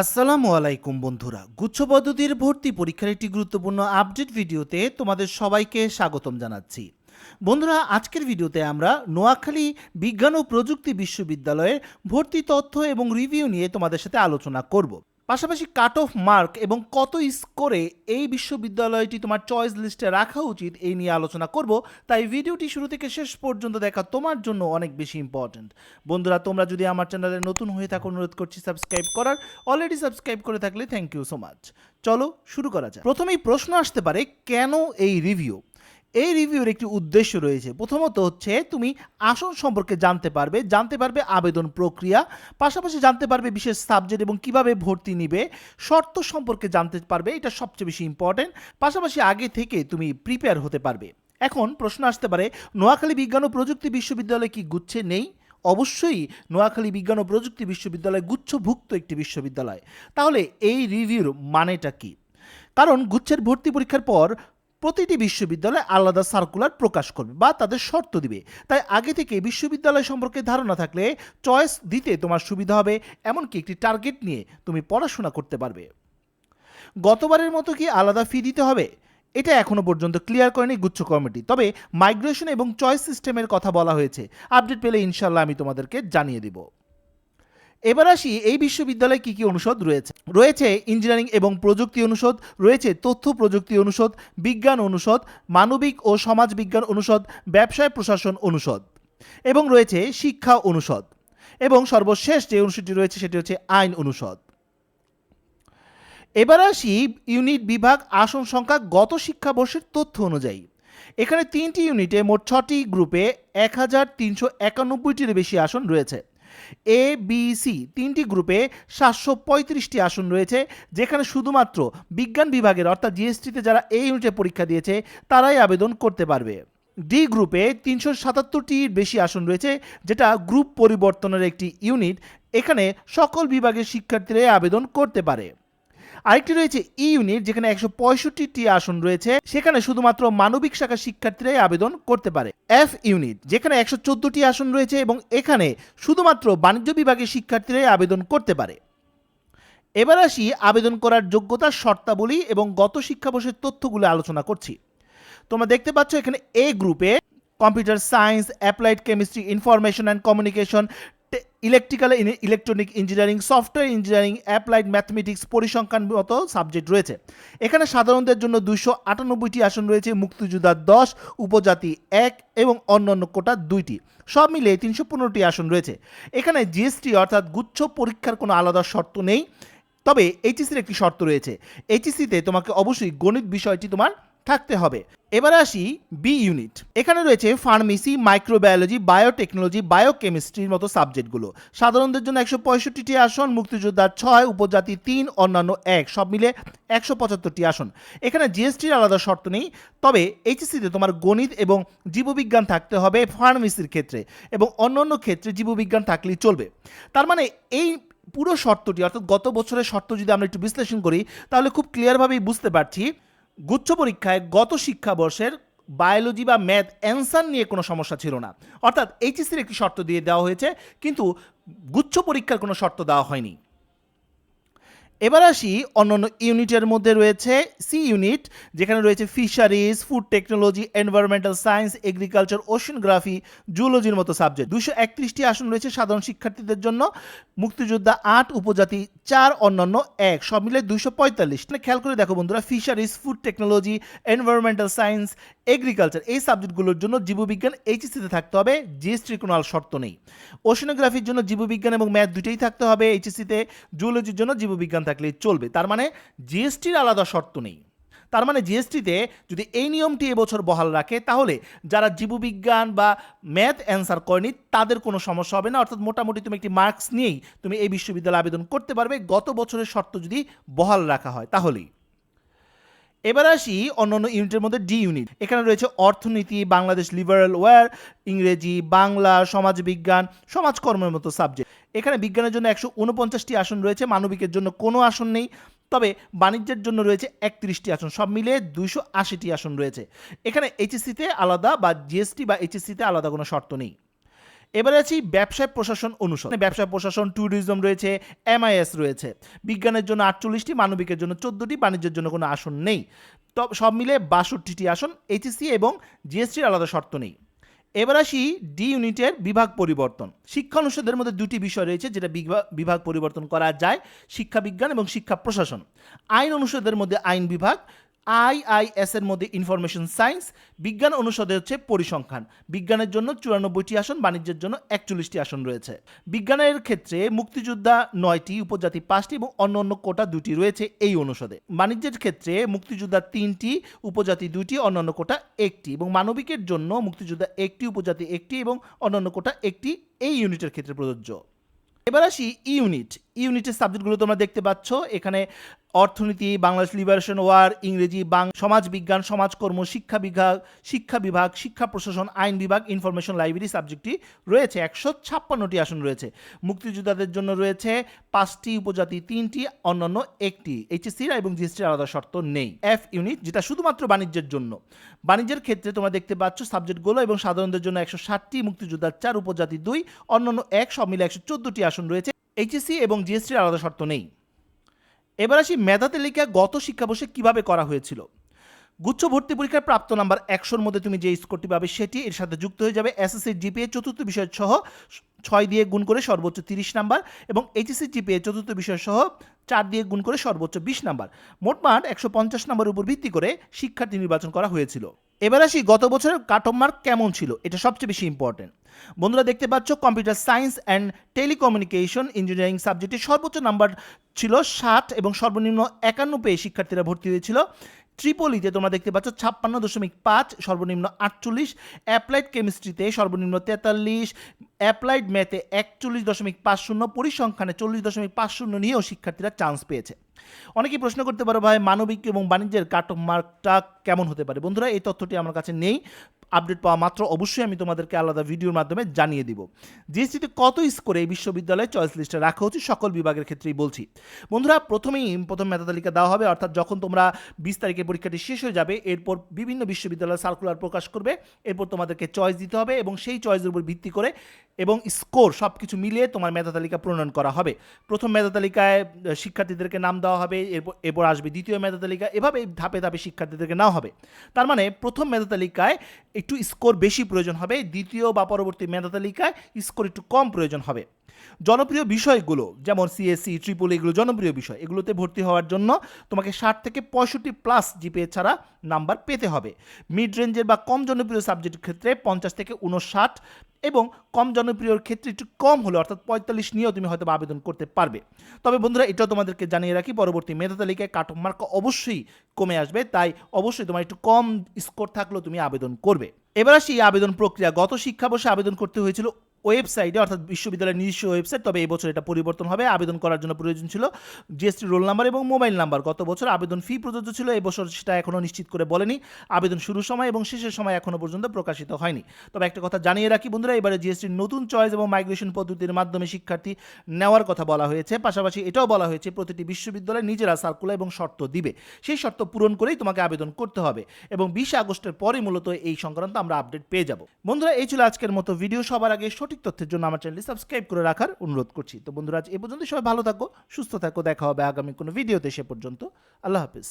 আসসালামু আলাইকুম বন্ধুরা, গুচ্ছ পদ্ধতির ভর্তি পরীক্ষার একটি গুরুত্বপূর্ণ আপডেট ভিডিওতে তোমাদের সবাইকে স্বাগতম জানাচ্ছি। বন্ধুরা, আজকের ভিডিওতে আমরা নোয়াখালী বিজ্ঞান ও প্রযুক্তি বিশ্ববিদ্যালয়ের ভর্তি তথ্য এবং রিভিউ নিয়ে তোমাদের সাথে আলোচনা করব। পাশাপাশি কাট অফ মার্ক এবং কত স্কোরে এই বিশ্ববিদ্যালয়টি তোমার চয়েস লিস্টে রাখা উচিত এই নিয়ে আলোচনা করব। তাই ভিডিওটি শুরু থেকে শেষ পর্যন্ত দেখা তোমার জন্য অনেক বেশি ইম্পর্ট্যান্ট বন্ধুরা, তোমরা যদি আমার চ্যানেলে নতুন হয়ে থাকো, অনুরোধ করছি সাবস্ক্রাইব করার। অলরেডি সাবস্ক্রাইব করে থাকলে থ্যাংক ইউ সো মাচ চলো শুরু করা যাক। প্রথমেই প্রশ্ন আসতে পারে, কেন এই রিভিউ এই রিভিউর একটি উদ্দেশ্য রয়েছে। প্রথমত হচ্ছে, তুমি আসন সম্পর্কে জানতে পারবে জানতে পারবে আবেদন প্রক্রিয়া, পাশাপাশি জানতে পারবে বিশেষ সাবজেক্ট এবং কীভাবে ভর্তি নিবে, শর্ত সম্পর্কে জানতে পারবে, এটা সবচেয়ে বেশি ইম্পর্টেন্ট পাশাপাশি আগে থেকে তুমি প্রিপেয়ার হতে পারবে। এখন প্রশ্ন আসতে পারে, নোয়াখালী বিজ্ঞান ও প্রযুক্তি বিশ্ববিদ্যালয় কি গুচ্ছে নেই? অবশ্যই নোয়াখালী বিজ্ঞান ও প্রযুক্তি বিশ্ববিদ্যালয় গুচ্ছভুক্ত একটি বিশ্ববিদ্যালয়। তাহলে এই রিভিউর মানেটা কি? কারণ গুচ্ছের ভর্তি পরীক্ষার পর প্রতিটি বিশ্ববিদ্যালয় আলাদা সার্কুলার প্রকাশ করবে বা তাদের শর্ত দিবে। তাই আগে থেকে বিশ্ববিদ্যালয় সম্পর্কে ধারণা থাকলে চয়েস দিতে তোমার সুবিধা হবে, এমনকি একটি টার্গেট নিয়ে তুমি পড়াশোনা করতে পারবে। গতবারের মতো কি আলাদা ফি দিতে হবে? এটা এখনও পর্যন্ত ক্লিয়ার করেনি গুচ্ছ কমিটি। তবে মাইগ্রেশন এবং চয়েস সিস্টেমের কথা বলা হয়েছে। আপডেট পেলে ইনশাল্লাহ আমি তোমাদেরকে জানিয়ে দিব। এবার আসি, এই বিশ্ববিদ্যালয়ে কী কী অনুষদ রয়েছে? রয়েছে ইঞ্জিনিয়ারিং এবং প্রযুক্তি অনুষদ, রয়েছে তথ্য প্রযুক্তি অনুষদ, বিজ্ঞান অনুষদ, মানবিক ও সমাজ বিজ্ঞান অনুষদ, ব্যবসায় প্রশাসন অনুষদ এবং রয়েছে শিক্ষা অনুষদ এবং সর্বশেষ যে অনুষদটি রয়েছে সেটি হচ্ছে আইন অনুষদ। এবার আসি, ইউনিট বিভাগ আসন সংখ্যা গত শিক্ষাবর্ষের তথ্য অনুযায়ী। এখানে তিনটি ইউনিটে মোট ছটি গ্রুপে এক হাজার তিনশো একানব্বইটির বেশি আসন রয়েছে। এ বি সি তিনটি গ্রুপে সাতশো পঁয়ত্রিশটি আসন রয়েছে, যেখানে শুধুমাত্র বিজ্ঞান বিভাগের অর্থাৎ জিএসটিতে যারা এই ইউনিটে পরীক্ষা দিয়েছে, তারাই আবেদন করতে পারবে। ডি গ্রুপে তিনশো সাতাত্তরটির বেশি আসন রয়েছে, যেটা গ্রুপ পরিবর্তনের একটি ইউনিট এখানে সকল বিভাগের শিক্ষার্থীরাই আবেদন করতে পারে। আরেকটি রয়েছে ই ইউনিট যেখানে একশো পঁয়ষট্টিটি আসন রয়েছে। সেখানে শুধুমাত্র মানবিক শাখার শিক্ষার্থীরাই আবেদন করতে পারে। এফ ইউনিট যেখানে একশো চোদ্দোটি আসন রয়েছে এবং এখানে শুধুমাত্র বাণিজ্য বিভাগের শিক্ষার্থীরাই আবেদন করতে পারে। এবার আসি আবেদন করার যোগ্যতার শর্তাবলী এবং গত শিক্ষাবর্ষের তথ্যগুলো আলোচনা করছি। তোমরা দেখতে পাচ্ছ এখানে এ গ্রুপে computer science applied chemistry information and communication electrical electronic engineering software engineering applied mathematics পরিসংখ্যান মতো সাবজেক্ট রয়েছে। এখানে সাধারণদের জন্য দুইশো আটানব্বইটি আসন রয়েছে মুক্তিযোদ্ধার দশ, উপজাতি এক এবং অন্যান্য কোটা দুইটি। সব মিলে তিনশো পনেরোটি আসন রয়েছে। এখানে জিএসটি অর্থাৎ গুচ্ছ পরীক্ষার কোনো আলাদা শর্ত নেই। তবে এইচএসির একটি শর্ত রয়েছে। এইচএসিতে তোমাকে অবশ্যই গণিত বিষয়টি তোমার থাকতে হবে। এবার আসি বি ইউনিট এখানে রয়েছে ফার্মেসি মাইক্রোবায়োলজি বায়োটেকনোলজি বায়োকেমিস্ট্রির মতো সাবজেক্টগুলো সাধারণদের জন্য একশো পঁয়ষট্টিটি আসন, মুক্তিযোদ্ধার ছয়, উপজাতি তিন, অন্যান্য এক, সব মিলে একশো পঁচাত্তরটি আসন। এখানে জিএসটির আলাদা শর্ত নেই, তবে এইচএসিতে তোমার গণিত এবং জীববিজ্ঞান থাকতে হবে ফার্মেসির ক্ষেত্রে এবং অন্যান্য ক্ষেত্রে জীববিজ্ঞান থাকলেই চলবে। তার মানে এই পুরো শর্তটি, অর্থাৎ গত বছরের শর্ত যদি আমরা একটু বিশ্লেষণ করি, তাহলে খুব ক্লিয়ারভাবেই বুঝতে পারছি গুচ্ছ পরীক্ষায় গত শিক্ষাবর্ষের বায়োলজি বা ম্যাথ অ্যান্সার নিয়ে কোনো সমস্যা ছিল না। অর্থাৎ এইচএসির একটি শর্ত দিয়ে দেওয়া হয়েছে, কিন্তু গুচ্ছ পরীক্ষার কোনো শর্ত দেওয়া হয়নি। এবার আসি অন্যান্য ইউনিটের মধ্যে রয়েছে সি ইউনিট, যেখানে রয়েছে fisheries food technology environmental science agriculture oceanography জুলজির মতো সাবজেক্ট দুশো একত্রিশটি আসন রয়েছে সাধারণ শিক্ষার্থীদের জন্য। মুক্তিযোদ্ধা আট, উপজাতি চার, অন্যান্য এক। সব মিলে দুশো পঁয়তাল্লিশ। খেয়াল করে দেখো বন্ধুরা fisheries food technology environmental science agriculture এই সাবজেক্টগুলোর জন্য জীববিজ্ঞান এইচএসিতে থাকতে হবে জিএসটির কোনো শর্ত নেই। ওশনোগ্রাফির জন্য জীববিজ্ঞান এবং ম্যাথ দুটোই থাকতে হবে এইচএসিতে জুলজির জন্য জীববিজ্ঞান থাকলেই চলবে। তার মানে জিএসটির আলাদা শর্ত নেই। তার মানে জিএসটিতে যদি এই নিয়মটি এবছর বহাল রাখে, তাহলে যারা জীববিজ্ঞান বা ম্যাথ অ্যান্সার করেনি, তাদের কোনো সমস্যা হবে না। অর্থাৎ মোটামুটি তুমি একটি মার্কস নিয়েই তুমি এই বিশ্ববিদ্যালয়ে আবেদন করতে পারবে। গত বছরের শর্ত যদি বহাল রাখা হয়, তাহলেই। এবার আসি অন্যান্য ইউনিটের মধ্যে ডি ইউনিট। এখানে রয়েছে অর্থনীতি, বাংলাদেশ লিবারেল ওয়ার ইংরেজি, বাংলা, সমাজবিজ্ঞান, সমাজকর্মের মতো সাবজেক্ট এখানে বিজ্ঞানের জন্য একশো উনপঞ্চাশটি আসন রয়েছে, মানবিকের জন্য কোনো আসন নেই, তবে বাণিজ্যের জন্য রয়েছে একত্রিশটি আসন, সব মিলে দুইশো আশিটি আসন রয়েছে। এখানে এইচএসসিতে আলাদা বা জিএসটি বা এইচএসসিতে আলাদা কোনো শর্ত নেই। এবারে আছি ব্যবসায় প্রশাসন অনুষদ। ব্যবসায় প্রশাসন ট্যুরিজম রয়েছে এমআইএস রয়েছে। বিজ্ঞানের জন্য আটচল্লিশটি, মানবিকের জন্য চোদ্দোটি, বাণিজ্যের জন্য কোনো আসন নেই। তবে, সব মিলে বাষট্টিটি আসন এইচএসসি এবং জিএসটির আলাদা শর্ত নেই। এবার আসি ডি ইউনিটের বিভাগ পরিবর্তন। শিক্ষা অনুষদের মধ্যে দুটি বিষয় রয়েছে, যেটা বিভা- বিভাগ পরিবর্তন করা যায়, শিক্ষা বিজ্ঞান এবং শিক্ষা প্রশাসন। আইন অনুষদের মধ্যে আইন বিভাগ আইআইএস এর মধ্যে ইনফরমেশন সায়েন্স বিজ্ঞান অনুষদে হচ্ছে পরিসংখ্যান। বিজ্ঞানের জন্য চুরানব্বইটি আসন, বাণিজ্যের জন্য একচল্লিশটি আসন রয়েছে। বিজ্ঞানের ক্ষেত্রে মুক্তিযোদ্ধা নয়টি, উপজাতি পাঁচটি এবং অন্য অন্য কোটা দুটি রয়েছে এই অনুষদে। বাণিজ্যের ক্ষেত্রে মুক্তিযোদ্ধা তিনটি, উপজাতি দুটি অন্যান্য কোটা একটি এবং মানবিকের জন্য মুক্তিযোদ্ধা একটি, উপজাতি একটি এবং অন্যান্য কোটা একটি এই ইউনিটের ক্ষেত্রে প্রযোজ্য। এবার আসি ইউনিট। ইউনিটের সাবজেক্টগুলো তোমরা দেখতে পাচ্ছ। এখানে অর্থনীতি, বাংলাদেশ লিবারেশন ওয়ার ইংরেজি, বাং, সমাজ বিজ্ঞান সমাজকর্ম শিক্ষা বিভাগ শিক্ষা বিভাগ, শিক্ষা প্রশাসন, আইন বিভাগ ইনফরমেশন লাইব্রেরি সাবজেক্টটি রয়েছে। একশো ছাপ্পান্নটি আসন রয়েছে। মুক্তিযোদ্ধাদের জন্য রয়েছে পাঁচটি, উপজাতি তিনটি, অন্যান্য একটি। এইচএসসির এবং জিএসটির আলাদা শর্ত নেই। এফ ইউনিট যেটা শুধুমাত্র বাণিজ্যের জন্য। বাণিজ্যের ক্ষেত্রে তোমরা দেখতে পাচ্ছ সাবজেক্টগুলো এবং সাধারণদের জন্য একশো ষাটটি, মুক্তিযোদ্ধার চার, উপজাতি দুই, অন্যান্য এক, সব মিলে একশো চোদ্দোটি আসন রয়েছে। এইচএসসি এবং জিএসটির আলাদা শর্ত নেই। এবার আসি মেধা তালিকা গত শিক্ষাবর্ষে কীভাবে করা হয়েছিল। গুচ্ছ ভর্তি পরীক্ষার প্রাপ্ত নাম্বার একশোর মধ্যে তুমি যে স্কোরটি পাবে সেটি এর সাথে যুক্ত হয়ে যাবে এসএসসির জিপিএ চতুর্থ বিষয় সহ ছয় দিয়ে গুণ করে সর্বোচ্চ তিরিশ নাম্বার এবং এইচএসসি জিপিএ চতুর্থ বিষয় সহ চার দিয়ে গুণ করে সর্বোচ্চ বিশ নাম্বার। মোটমাট একশো পঞ্চাশ নাম্বার উপর ভিত্তি করে শিক্ষার্থী নির্বাচন করা হয়েছিল। এবার আসি গত বছরের কাট অফ মার্ক কেমন ছিল? এটা সবচেয়ে বেশি ইম্পর্টেন্ট বন্ধুরা দেখতে পাচ্ছ computer science and telecommunication engineering সাবজেক্টে সর্বোচ্চ নাম্বার ছিল ষাট এবং সর্বনিম্ন একান্ন পেয়ে শিক্ষার্থীরা ভর্তি হয়েছিল। ট্রিপলিতে তোমরা দেখতে পাচ্ছ, ছাপ্পান্ন দশমিক পাঁচ, সর্বনিম্ন আটচল্লিশ। অ্যাপ্লাইড কেমিস্ট্রিতে সর্বনিম্ন তেতাল্লিশ। অ্যাপ্লাইড ম্যাথে একচল্লিশ দশমিক পাঁচ শূন্য, পরিসংখ্যানে চল্লিশ দশমিক পাঁচ শূন্য নিয়েও শিক্ষার্থীরা চান্স পেয়েছে। অনেকেই প্রশ্ন করতে পারো ভাই, মানবিক এবং বাণিজ্যের কাট অফ মার্কটা কেমন হতে পারে? বন্ধুরা, এই তথ্যটি আমার কাছে নেই। আপডেট পাওয়া মাত্র অবশ্যই আমি তোমাদেরকে আলাদা ভিডিওর মাধ্যমে জানিয়ে দিব। জিএসটিতে কত স্কোরে এই বিশ্ববিদ্যালয়ে চয়েস লিস্টে রাখা হচ্ছে সকল বিভাগের ক্ষেত্রেই বলছি। বন্ধুরা, প্রথমেই প্রথম মেধা তালিকা দেওয়া হবে, অর্থাৎ যখন তোমরা বিশ তারিখে পরীক্ষাটি শেষ হয়ে যাবে, এরপর বিভিন্ন বিশ্ববিদ্যালয় সার্কুলার প্রকাশ করবে, এরপর তোমাদেরকে চয়েস দিতে হবে এবং সেই চয়েসের উপর ভিত্তি করে এবং স্কোর সব কিছু মিলিয়ে তোমার মেধা তালিকা প্রণয়ন করা হবে। প্রথম মেধা তালিকায় শিক্ষার্থীদেরকে নাম দেওয়া হবে, এরপর এরপর আসবে দ্বিতীয় মেধা তালিকা, এভাবে ধাপে ধাপে শিক্ষার্থীদেরকে নেওয়া হবে। তার মানে প্রথম মেধা তালিকায় একটু স্কোর বেশি প্রয়োজন হবে, দ্বিতীয় বা পরবর্তী মেধা তালিকায় স্কোর একটু কম প্রয়োজন হবে। জনপ্রিয় বিষয়গুলো, যেমন সিএসসি ট্রিপল এগুলো জনপ্রিয় বিষয়, এগুলোতে ভর্তি হওয়ার জন্য তোমাকে ষাট থেকে পঁয়ষট্টি প্লাস জিপিএ ছাড়া নাম্বার পেতে হবে। মিড রেঞ্জের বা কম জনপ্রিয় সাবজেক্টের ক্ষেত্রে পঞ্চাশ থেকে উনষাট এবং কম জনপ্রিয়র ক্ষেত্রে একটু কম হলো অর্থাৎ পঁয়তাল্লিশ নিয়েও তুমি হয়তো আবেদন করতে পারবে। তবে বন্ধুরা, এটাও তোমাদেরকে জানিয়ে রাখি, পরবর্তী মেধা তালিকায় কাট অফ মার্ক অবশ্যই কমে আসবে, তাই অবশ্যই তোমার একটু কম স্কোর থাকলেও তুমি আবেদন করবে। এবার আসি আবেদন প্রক্রিয়া। গত শিক্ষাবর্ষে আবেদন করতে হয়েছিল ওয়েবসাইটে, অর্থাৎ বিশ্ববিদ্যালয়ের নিজস্ব ওয়েবসাইট, তবে এবছর এটা পরিবর্তন হবে। আবেদন করার জন্য প্রয়োজন ছিল জিএসটি রোল নাম্বার এবং মোবাইল নাম্বার গত বছর আবেদন ফি প্রযোজ্য ছিল এবছর সেটা এখনও নিশ্চিত করে বলেনি। আবেদন শুরুর সময় এবং শেষের সময় এখনও পর্যন্ত প্রকাশিত হয়নি। তবে একটা কথা জানিয়ে রাখি বন্ধুরা, এবারে জিএসটির নতুন চয়েস এবং মাইগ্রেশন পদ্ধতির মাধ্যমে শিক্ষার্থী নেওয়ার কথা বলা হয়েছে। পাশাপাশি এটাও বলা হয়েছে, প্রতিটি বিশ্ববিদ্যালয় নিজেরা সার্কুলার এবং শর্ত দিবে। সেই শর্ত পূরণ করেই তোমাকে আবেদন করতে হবে এবং বিশে আগস্টের পরে মূলত এই সংক্রান্ত আমরা আপডেট পেয়ে যাব। বন্ধুরা, এই ছিল আজকের মতো ভিডিও সবার আগে সঠিক তথ্যের জন্য আমার চ্যানেলটি সাবস্ক্রাইব করে রাখার অনুরোধ করছি। তো বন্ধুরা, আজ এ পর্যন্ত সবাই ভালো থাকো, সুস্থ থাকো, দেখা হবে আগামী কোনো ভিডিওতে সে পর্যন্ত। আল্লাহ হাফিজ।